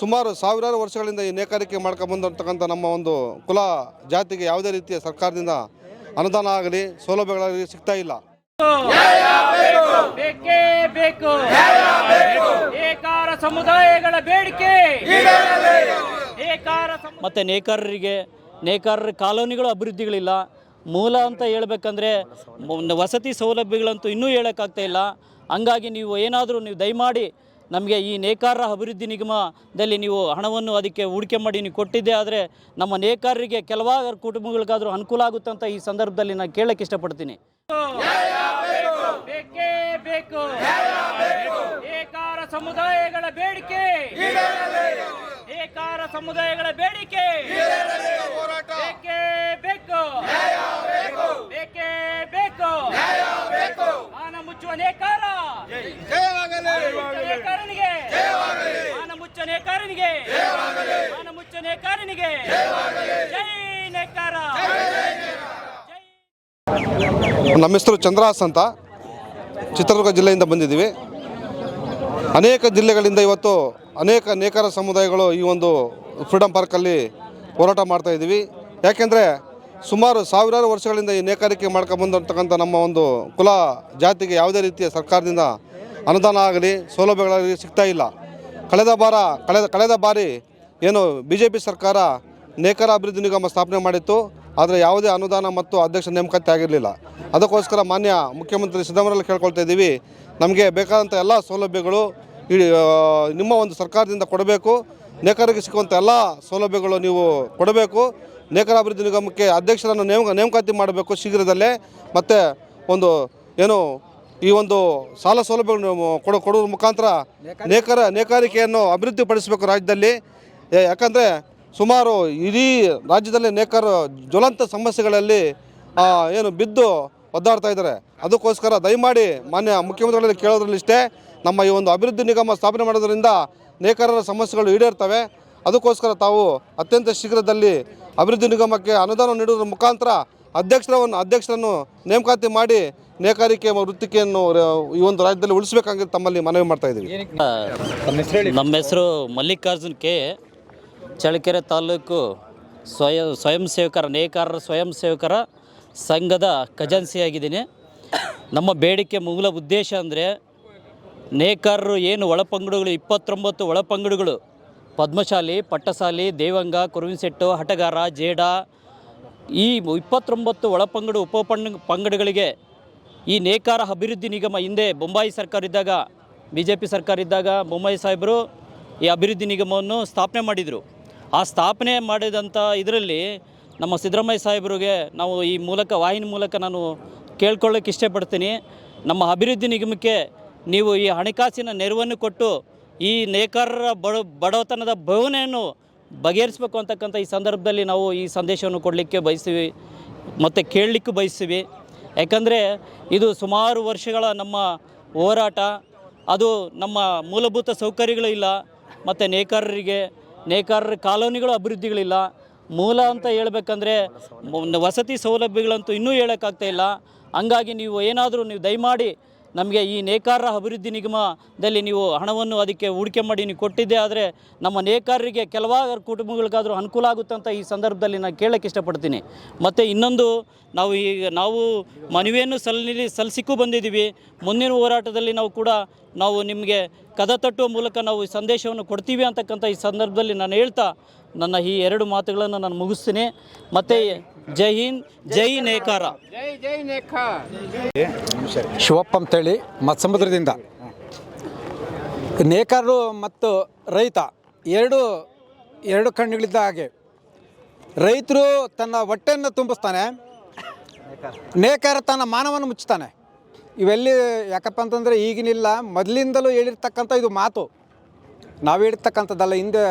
ಸುಮಾರು ಸಾವಿರಾರು ವರ್ಷಗಳಿಂದ ಈ ನೇಕಾರಿಕೆ ಮಾಡ್ಕೊಂಬಂದಿರ್ತಕ್ಕಂಥ ನಮ್ಮ ಒಂದು ಕುಲ ಜಾತಿಗೆ ಯಾವುದೇ ರೀತಿಯ ಸರ್ಕಾರದಿಂದ ಅನುದಾನ ಆಗಲಿ ಸೌಲಭ್ಯಗಳಾಗಲಿ ಸಿಗ್ತಾ ಇಲ್ಲ. ಬೇಕೇ ಬೇಕು. ಏಕಾರ ಸಮುದಾಯಗಳ ಬೇಡಿಕೆ. ಮತ್ತು ನೇಕಾರರಿಗೆ ನೇಕಾರರ ಕಾಲೋನಿಗಳು ಅಭಿವೃದ್ಧಿಗಳಿಲ್ಲ. ಮೂಲ ಅಂತ ಹೇಳ್ಬೇಕಂದ್ರೆ ವಸತಿ ಸೌಲಭ್ಯಗಳಂತೂ ಇನ್ನೂ ಹೇಳೋಕ್ಕಾಗ್ತಾ ಇಲ್ಲ. ಹಂಗಾಗಿ ನೀವು ಏನಾದರೂ ನೀವು ದಯಮಾಡಿ ನಮಗೆ ಈ ನೇಕಾರರ ಅಭಿವೃದ್ಧಿ ನಿಗಮದಲ್ಲಿ ನೀವು ಹಣವನ್ನು ಅದಕ್ಕೆ ಹೂಡಿಕೆ ಮಾಡಿ ನೀವು ಕೊಟ್ಟಿದ್ದೆ ಆದರೆ ನಮ್ಮ ನೇಕಾರರಿಗೆ ಕೆಲವಾರು ಕುಟುಂಬಗಳಿಗಾದರೂ ಅನುಕೂಲ ಆಗುತ್ತೆ ಅಂತ ಈ ಸಂದರ್ಭದಲ್ಲಿ ನಾನು ಕೇಳಕ್ಕೆ ಇಷ್ಟಪಡ್ತೀನಿ. ಬೇಕೇ ಬೇಕು. ಏಕಾರ ಸಮುದಾಯಗಳ ಬೇಡಿಕೆ. ಏಕಾರ ಸಮುದಾಯಗಳ ಬೇಡಿಕೆ. ಬೇಕೇ ಬೇಕು. ಬೇಕೇ ಬೇಕು. ಮಾನ ಮುಚ್ಚುವ ನೇಕಾರ. ನೇಕಾರನಿಗೆ ಮಾನ ಮುಚ್ಚ ನೇಕಾರನಿಗೆ ಮಾನ ಮುಚ್ಚ ನೇಕಾರನಿಗೆ ಜೈ ನೇಕಾರ. ಜೈ ನಮ್ಮ ಹೆಸರು ಚಂದ್ರಾಸ್ ಅಂತ. ಚಿತ್ರದುರ್ಗ ಜಿಲ್ಲೆಯಿಂದ ಬಂದಿದ್ದೀವಿ. ಅನೇಕ ಜಿಲ್ಲೆಗಳಿಂದ ಇವತ್ತು ಅನೇಕ ನೇಕಾರ ಸಮುದಾಯಗಳು ಈ ಒಂದು ಫ್ರೀಡಮ್ ಪಾರ್ಕಲ್ಲಿ ಹೋರಾಟ ಮಾಡ್ತಾ ಇದ್ದೀವಿ. ಯಾಕೆಂದರೆ ಸುಮಾರು ಸಾವಿರಾರು ವರ್ಷಗಳಿಂದ ಈ ನೇಕಾರಿಕೆ ಮಾಡ್ಕೊಂಬಂದಿರ್ತಕ್ಕಂಥ ನಮ್ಮ ಒಂದು ಕುಲ ಜಾತಿಗೆ ಯಾವುದೇ ರೀತಿಯ ಸರ್ಕಾರದಿಂದ ಅನುದಾನ ಆಗಲಿ ಸೌಲಭ್ಯಗಳಾಗಲಿ ಸಿಗ್ತಾ ಇಲ್ಲ. ಕಳೆದ ಬಾರ, ಕಳೆದ ಕಳೆದ ಬಾರಿ ಏನು ಬಿ ಜೆ ಪಿ ಸರ್ಕಾರ ನೇಕಾರ ಅಭಿವೃದ್ಧಿ ನಿಗಮ ಸ್ಥಾಪನೆ ಮಾಡಿತ್ತು. ಆದರೆ ಯಾವುದೇ ಅನುದಾನ ಮತ್ತು ಅಧ್ಯಕ್ಷ ನೇಮಕಾತಿ ಆಗಿರಲಿಲ್ಲ. ಅದಕ್ಕೋಸ್ಕರ ಮಾನ್ಯ ಮುಖ್ಯಮಂತ್ರಿ ಸಿದ್ದರಾಮಯ್ಯ ಕೇಳ್ಕೊಳ್ತಾ ಇದ್ದೀವಿ. ನಮಗೆ ಬೇಕಾದಂಥ ಎಲ್ಲ ಸೌಲಭ್ಯಗಳು ನಿಮ್ಮ ಒಂದು ಸರ್ಕಾರದಿಂದ ಕೊಡಬೇಕು. ನೇಕಾರಿಗೆ ಸಿಕ್ಕುವಂಥ ಎಲ್ಲ ಸೌಲಭ್ಯಗಳು ನೀವು ಕೊಡಬೇಕು. ನೇಕಾರ ಅಭಿವೃದ್ಧಿ ನಿಗಮಕ್ಕೆ ಅಧ್ಯಕ್ಷರನ್ನು ನೇಮ ನೇಮಕಾತಿ ಮಾಡಬೇಕು ಶೀಘ್ರದಲ್ಲೇ. ಮತ್ತು ಒಂದು ಏನು ಈ ಒಂದು ಸಾಲ ಸೌಲಭ್ಯಗಳನ್ನು ಕೊಡೋ ಕೊಡೋದ್ರ ಮುಖಾಂತರ ನೇಕಾರ ನೇಕಾರಿಕೆಯನ್ನು ಅಭಿವೃದ್ಧಿಪಡಿಸಬೇಕು ರಾಜ್ಯದಲ್ಲಿ. ಯಾಕಂದರೆ ಸುಮಾರು ಇಡೀ ರಾಜ್ಯದಲ್ಲಿ ನೇಕಾರ ಜ್ವಲಂತ ಸಮಸ್ಯೆಗಳಲ್ಲಿ ಏನು ಬಿದ್ದು ಒದ್ದಾಡ್ತಾ ಇದ್ದಾರೆ. ಅದಕ್ಕೋಸ್ಕರ ದಯಮಾಡಿ ಮಾನ್ಯ ಮುಖ್ಯಮಂತ್ರಿಗಳಲ್ಲಿ ಕೇಳೋದ್ರಲ್ಲಿಷ್ಟೇ ನಮ್ಮ ಈ ಒಂದು ಅಭಿವೃದ್ಧಿ ನಿಗಮ ಸ್ಥಾಪನೆ ಮಾಡೋದರಿಂದ ನೇಕಾರರ ಸಮಸ್ಯೆಗಳು ಈಡೇರ್ತವೆ. ಅದಕ್ಕೋಸ್ಕರ ತಾವು ಅತ್ಯಂತ ಶೀಘ್ರದಲ್ಲಿ ಅಭಿವೃದ್ಧಿ ನಿಗಮಕ್ಕೆ ಅನುದಾನ ನೀಡುವುದರ ಮುಖಾಂತರ ಅಧ್ಯಕ್ಷರವನ್ನು ಅಧ್ಯಕ್ಷರನ್ನು ನೇಮಕಾತಿ ಮಾಡಿ ನೇಕಾರಿಕೆ ವೃತ್ತಿಕೆಯನ್ನು ಈ ಒಂದು ರಾಜ್ಯದಲ್ಲಿ ಉಳಿಸಬೇಕಾಗಿ ತಮ್ಮಲ್ಲಿ ಮನವಿ ಮಾಡ್ತಾ ಇದ್ದೀವಿ. ನಮ್ಮ ಹೆಸರು ಮಲ್ಲಿಕಾರ್ಜುನ್ ಕೆ. ಚಳ್ಳಕೆರೆ ತಾಲೂಕು ಸ್ವಯಂ ಸ್ವಯಂ ಸೇವಕರ ನೇಕಾರರ ಸ್ವಯಂ ಸೇವಕರ ಸಂಘದ ಖಜಾನ್ಸಿಯಾಗಿದ್ದೀನಿ ನಮ್ಮ ಬೇಡಿಕೆ ಮೂಲ ಉದ್ದೇಶ ಅಂದರೆ ನೇಕಾರರು ಏನು ಒಳಪಂಗಡಗಳು ಇಪ್ಪತ್ತೊಂಬತ್ತು ಒಳಪಂಗಡಗಳು ಪದ್ಮಶಾಲಿ ಪಟ್ಟಸಾಲಿ ದೇವಂಗ, ಕುರುವಿನಸೆಟ್ಟು, ಹಟಗಾರ, ಜೇಡ ಈ ಇಪ್ಪತ್ತೊಂಬತ್ತು ಒಳಪಂಗಡ ಉಪ ಪಂಗಡಗಳಿಗೆ ಈ ನೇಕಾರ ಅಭಿವೃದ್ಧಿ ನಿಗಮ ಹಿಂದೆ ಬೊಂಬಾಯಿ ಸರ್ಕಾರ ಇದ್ದಾಗ ಬಿ ಜೆ ಪಿ ಸರ್ಕಾರ ಇದ್ದಾಗ ಬೊಂಬಾಯಿ ಸಾಹೇಬರು ಈ ಅಭಿವೃದ್ಧಿ ನಿಗಮವನ್ನು ಸ್ಥಾಪನೆ ಮಾಡಿದರು. ಆ ಸ್ಥಾಪನೆ ಮಾಡಿದಂಥ ಇದರಲ್ಲಿ ನಮ್ಮ ಸಿದ್ದರಾಮಯ್ಯ ಸಾಹೇಬರಿಗೆ ನಾವು ಈ ಮೂಲಕ, ವಾಹಿನಿ ಮೂಲಕ ನಾನು ಕೇಳ್ಕೊಳ್ಳೋಕೆ ಇಷ್ಟಪಡ್ತೀನಿ. ನಮ್ಮ ಅಭಿವೃದ್ಧಿ ನಿಗಮಕ್ಕೆ ನೀವು ಈ ಹಣಕಾಸಿನ ನೆರವನ್ನು ಕೊಟ್ಟು ಈ ನೇಕಾರರ ಬಡ ಬಡತನದ ಭವನೆಯನ್ನು ಬಗೆಹರಿಸಬೇಕು ಅಂತಕ್ಕಂಥ ಈ ಸಂದರ್ಭದಲ್ಲಿ ನಾವು ಈ ಸಂದೇಶವನ್ನು ಕೊಡಲಿಕ್ಕೆ ಬಯಸ್ತೀವಿ ಮತ್ತು ಕೇಳಲಿಕ್ಕೂ ಬಯಸ್ತೀವಿ. ಯಾಕಂದರೆ ಇದು ಸುಮಾರು ವರ್ಷಗಳ ನಮ್ಮ ಹೋರಾಟ, ಅದು ನಮ್ಮ ಮೂಲಭೂತ ಸೌಕರ್ಯಗಳು ಇಲ್ಲ, ಮತ್ತು ನೇಕಾರರಿಗೆ, ನೇಕಾರರ ಕಾಲೋನಿಗಳು ಅಭಿವೃದ್ಧಿಗಳಿಲ್ಲ ಮೂಲ ಅಂತ ಹೇಳ್ಬೇಕಂದ್ರೆ ವಸತಿ ಸೌಲಭ್ಯಗಳಂತೂ ಇನ್ನೂ ಹೇಳೋಕ್ಕಾಗ್ತಾ ಇಲ್ಲ. ಹಂಗಾಗಿ ನೀವು ಏನಾದರೂ ನೀವು ದಯಮಾಡಿ ನಮಗೆ ಈ ನೇಕಾರರ ಅಭಿವೃದ್ಧಿ ನಿಗಮದಲ್ಲಿ ನೀವು ಹಣವನ್ನು ಅದಕ್ಕೆ ಹೂಡಿಕೆ ಮಾಡಿ ನೀವು ಕೊಟ್ಟಿದ್ದೆ ಆದರೆ ನಮ್ಮ ನೇಕಾರರಿಗೆ ಕೆಲವಾರು ಕುಟುಂಬಗಳಿಗಾದರೂ ಅನುಕೂಲ ಆಗುತ್ತೆ ಅಂತ ಈ ಸಂದರ್ಭದಲ್ಲಿ ನಾನು ಕೇಳೋಕ್ಕೆ ಇಷ್ಟಪಡ್ತೀನಿ. ಮತ್ತು ಇನ್ನೊಂದು, ನಾವು ಈಗ, ನಾವು ಮನವಿಯನ್ನು ಸಲ್ಲಿ ಸಲ್ಲಿಸಿಕ್ಕೂ ಬಂದಿದ್ದೀವಿ. ಮುಂದಿನ ಹೋರಾಟದಲ್ಲಿ ನಾವು ಕೂಡ ನಾವು ನಿಮಗೆ ಕದ ತಟ್ಟುವ ಮೂಲಕ ನಾವು ಸಂದೇಶವನ್ನು ಕೊಡ್ತೀವಿ ಅಂತಕ್ಕಂಥ ಈ ಸಂದರ್ಭದಲ್ಲಿ ನಾನು ಹೇಳ್ತಾ ನನ್ನ ಈ ಎರಡು ಮಾತುಗಳನ್ನು ನಾನು ಮುಗಿಸ್ತೀನಿ. ಮತ್ತೆ ಜೈ ಹಿಂದ್ ಜೈ ನೇಕಾರ. ಶಿವಪ್ಪ ಅಂತೇಳಿ ಮತ್ಸಮುದ್ರದಿಂದ ನೇಕಾರರು ಮತ್ತು ರೈತ ಎರಡು ಎರಡು ಕಣ್ಣುಗಳಿದ್ದ ಹಾಗೆ. ರೈತರು ತನ್ನ ಹೊಟ್ಟೆಯನ್ನು ತುಂಬಿಸ್ತಾನೆ. ನೇಕಾರ ತನ್ನ ಮಾನವನ್ನು ಮುಚ್ಚುತ್ತಾನೆ. ಇವೆಲ್ಲಿ ಯಾಕಪ್ಪ ಅಂತಂದರೆ ಈಗಿನಿಲ್ಲ ಮೊದಲಿಂದಲೂ ಹೇಳಿರ್ತಕ್ಕಂಥ ಇದು ಮಾತು. ನಾವು ಹೇಳಿರ್ತಕ್ಕಂಥದ್ದಲ್ಲ ಹಿಂದೆ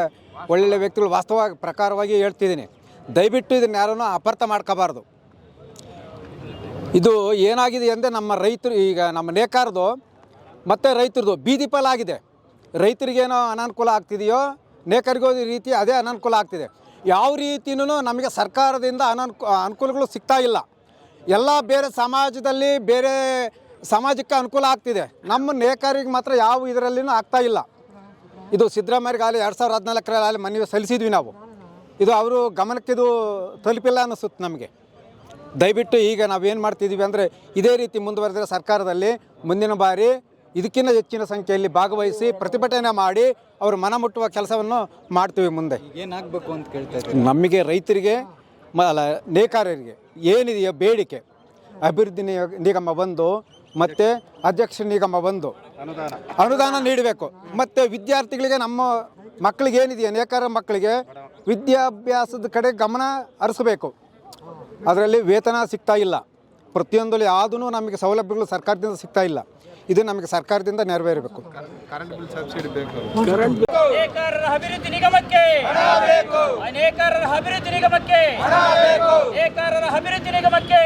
ಒಳ್ಳೊಳ್ಳೆ ವ್ಯಕ್ತಿಗಳು ವಾಸ್ತವವಾಗಿ ಪ್ರಕಾರವಾಗಿ ಹೇಳ್ತಿದ್ದೀನಿ. ದಯವಿಟ್ಟು ಇದನ್ನು ಯಾರನ್ನೂ ಅಪರ್ಥ ಮಾಡ್ಕೋಬಾರ್ದು. ಇದು ಏನಾಗಿದೆ ಅಂದರೆ ನಮ್ಮ ರೈತರು ಈಗ ನಮ್ಮ ನೇಕಾರದು ಮತ್ತು ರೈತರದು ಬೀದಿ ಪಾಲಾಗಿದೆ ರೈತರಿಗೇನೋ ಅನಾನುಕೂಲ ಆಗ್ತಿದೆಯೋ ನೇಕಾರಿಗೂ ಈ ರೀತಿ ಅದೇ ಅನಾನುಕೂಲ ಆಗ್ತಿದೆ. ಯಾವ ರೀತಿಯೂ ನಮಗೆ ಸರ್ಕಾರದಿಂದ ಅನಾನುಕೂ, ಅನುಕೂಲಗಳು ಸಿಗ್ತಾ ಇಲ್ಲ. ಎಲ್ಲ ಬೇರೆ ಸಮಾಜದಲ್ಲಿ ಬೇರೆ ಸಮಾಜಕ್ಕೆ ಅನುಕೂಲ ಆಗ್ತಿದೆ. ನಮ್ಮ ನೇಕಾರಿಗೆ ಮಾತ್ರ ಯಾವ ಇದರಲ್ಲಿನೂ ಆಗ್ತಾ ಇಲ್ಲ. ಇದು ಸಿದ್ದರಾಮಯ್ಯಗಾಗಲಿ ಎರಡು ಸಾವಿರದ ಹದಿನಾಲ್ಕರಲ್ಲಿ ಮನವಿ ಸಲ್ಲಿಸಿದ್ವಿ ನಾವು. ಇದು ಅವರು ಗಮನಕ್ಕೆ ಇದು ತಲುಪಿಲ್ಲ ಅನ್ನಿಸುತ್ತೆ ನಮಗೆ. ದಯವಿಟ್ಟು ಈಗ ನಾವೇನು ಮಾಡ್ತಿದ್ದೀವಿ ಅಂದರೆ ಇದೇ ರೀತಿ ಮುಂದುವರೆದರೆ ಸರ್ಕಾರದಲ್ಲಿ ಮುಂದಿನ ಬಾರಿ ಇದಕ್ಕಿಂತ ಹೆಚ್ಚಿನ ಸಂಖ್ಯೆಯಲ್ಲಿ ಭಾಗವಹಿಸಿ ಪ್ರತಿಭಟನೆ ಮಾಡಿ ಅವರು ಮನ ಮುಟ್ಟುವ ಕೆಲಸವನ್ನು ಮಾಡ್ತೀವಿ ಮುಂದೆ. ಏನಾಗಬೇಕು ಅಂತ ಕೇಳ್ತಾ ನಮಗೆ ರೈತರಿಗೆ ನೇಕಾರರಿಗೆ ಏನಿದೆಯೋ ಬೇಡಿಕೆ ಅಭಿವೃದ್ಧಿ ನಿಗ- ನಿಗಮ ಬಂದು ಮತ್ತು ಅಧ್ಯಕ್ಷ ನಿಗಮ ಬಂದು ಅನುದಾನ. ನೀಡಬೇಕು. ಮತ್ತು ವಿದ್ಯಾರ್ಥಿಗಳಿಗೆ ನಮ್ಮ ಮಕ್ಕಳಿಗೆ ಏನಿದೆಯೋ? ನೇಕಾರ ಮಕ್ಕಳಿಗೆ ವಿದ್ಯಾಭ್ಯಾಸದ ಕಡೆ ಗಮನ ಹರಿಸಬೇಕು. ಅದರಲ್ಲಿ ವೇತನ ಸಿಗ್ತಾ ಇಲ್ಲ. ಪ್ರತಿಯೊಂದರಲ್ಲಿ ಯಾವುದೂ ನಮಗೆ ಸೌಲಭ್ಯಗಳು ಸರ್ಕಾರದಿಂದ ಸಿಗ್ತಾ ಇಲ್ಲ. ಇದು ನಮಗೆ ಸರ್ಕಾರದಿಂದ ನೆರವೇರಬೇಕು. ನೇಕಾರರ ಅಭಿವೃದ್ಧಿ ನಿಗಮಕ್ಕೆ. ನೇಕಾರರ ಅಭಿವೃದ್ಧಿ ನಿಗಮಕ್ಕೆ. ನೇಕಾರರ ಅಭಿವೃದ್ಧಿ ನಿಗಮಕ್ಕೆ.